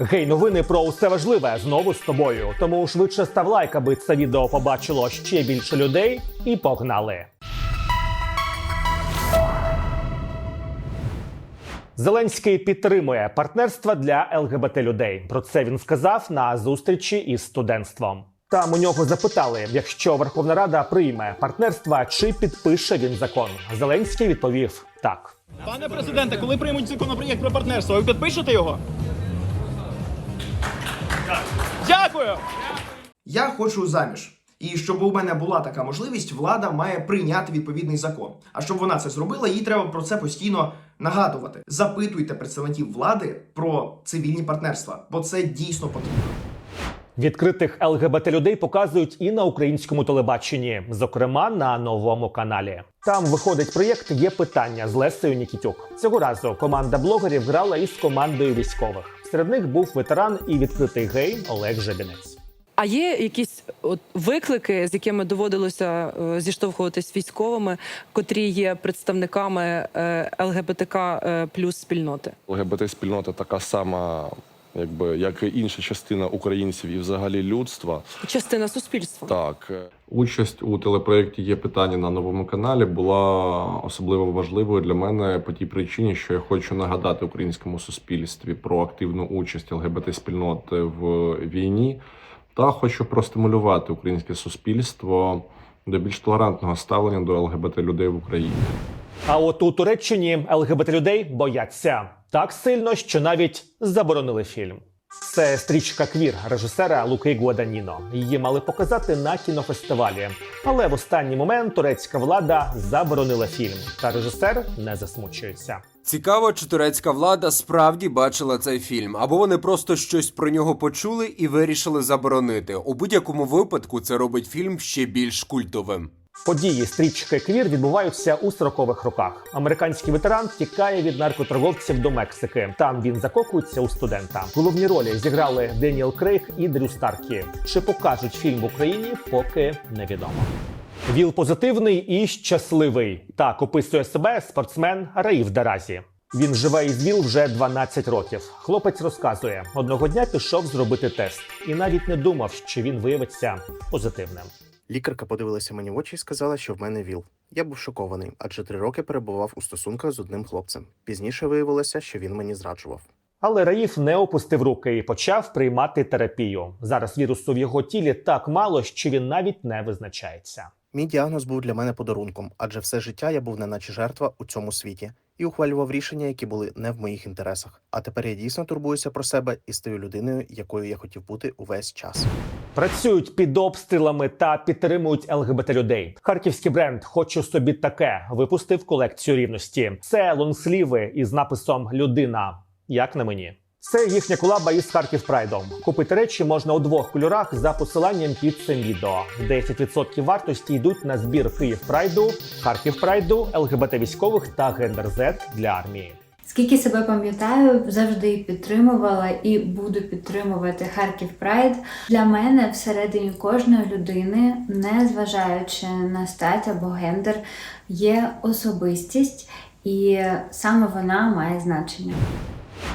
Гей, новини про усе важливе знову з тобою. Тому швидше став лайк, аби це відео побачило ще більше людей, і погнали. Зеленський підтримує партнерства для ЛГБТ людей. Про це він сказав на зустрічі із студентством. Там у нього запитали, якщо Верховна Рада прийме партнерства, чи підпише він закон. Зеленський відповів так. Пане президенте, коли приймуть законопроєкт про партнерство, ви підпишете його? Дякую! Я хочу заміж. І щоб у мене була така можливість, влада має прийняти відповідний закон. А щоб вона це зробила, їй треба про це постійно нагадувати. Запитуйте представників влади про цивільні партнерства, бо це дійсно потрібно. Відкритих ЛГБТ людей показують і на українському телебаченні, зокрема на новому каналі. Там виходить проєкт Є питання з Лесею Нікітюк. Цього разу команда блогерів грала із командою військових. Серед них був ветеран і відкритий гей Олег Жебінець. А є якісь от виклики, з якими доводилося е, зіштовхуватись військовими, котрі є представниками е, ЛГБТК е, плюс спільноти? ЛГБТ спільнота така сама, якби як і інша частина українців і взагалі людства. Частина суспільства. Так, е, Участь у телепроєкті є питання на новому каналі була особливо важливою для мене по тій причині, що я хочу нагадати українському суспільстві про активну участь ЛГБТ спільноти в війні, та хочу простимулювати українське суспільство до більш толерантного ставлення до ЛГБТ людей в Україні. А от у Туреччині ЛГБТ людей бояться так сильно, що навіть заборонили фільм. Це стрічка квір режисера Луки Гуаданіно. Її мали показати на кінофестивалі. Але в останній момент турецька влада заборонила фільм, та режисер не засмучується. Цікаво, чи турецька влада справді бачила цей фільм, або вони просто щось про нього почули і вирішили заборонити. У будь-якому випадку це робить фільм ще більш культовим. Події стрічки квір відбуваються у 40-х роках. Американський ветеран тікає від наркоторговців до Мексики. Там він закокується у студента. Головні ролі зіграли Деніел Крейг і Дрю Старкі. Чи покажуть фільм в Україні, поки невідомо. Віл позитивний і щасливий. Так описує себе спортсмен Раїв Даразі. Він живе із ВІЛ вже 12 років. Хлопець розказує, одного дня пішов зробити тест і навіть не думав, що він виявиться позитивним. Лікарка подивилася мені в очі і сказала, що в мене ВІЛ. Я був шокований, адже три роки перебував у стосунках з одним хлопцем. Пізніше виявилося, що він мені зраджував. Але Раїф не опустив руки і почав приймати терапію. Зараз вірусу в його тілі так мало, що він навіть не визначається. Мій діагноз був для мене подарунком, адже все життя я був неначе жертва у цьому світі і ухвалював рішення, які були не в моїх інтересах. А тепер я дійсно турбуюся про себе і стаю людиною, якою я хотів бути увесь час. Працюють під обстрілами та підтримують ЛГБТ людей. Харківський бренд Хочу собі таке випустив колекцію рівності. Це лонгсліви із написом Людина. Як на мені. Це їхня колаба із Харків Прайдом. Купити речі можна у двох кольорах за посиланням під цим відео. 10% вартості йдуть на збір Київ Прайду, Харків Прайду, ЛГБТ військових та Гендер Z для армії. Скільки себе пам'ятаю, завжди підтримувала і буду підтримувати Харків Прайд. Для мене всередині кожної людини, не зважаючи на стать або гендер, є особистість, і саме вона має значення.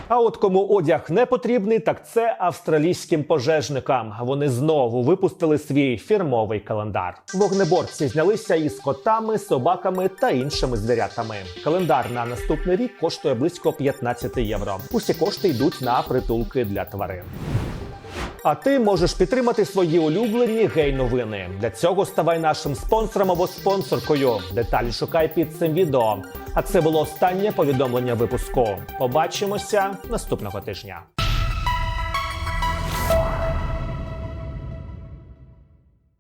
А от кому одяг не потрібний, так це австралійським пожежникам. Вони знову випустили свій фірмовий календар. Вогнеборці знялися із котами, собаками та іншими звірятами. Календар на наступний рік коштує близько 15 євро. Усі кошти йдуть на притулки для тварин. А ти можеш підтримати свої улюблені гей-новини. Для цього ставай нашим спонсором або спонсоркою. Деталі шукай під цим відео. А це було останнє повідомлення випуску. Побачимося наступного тижня.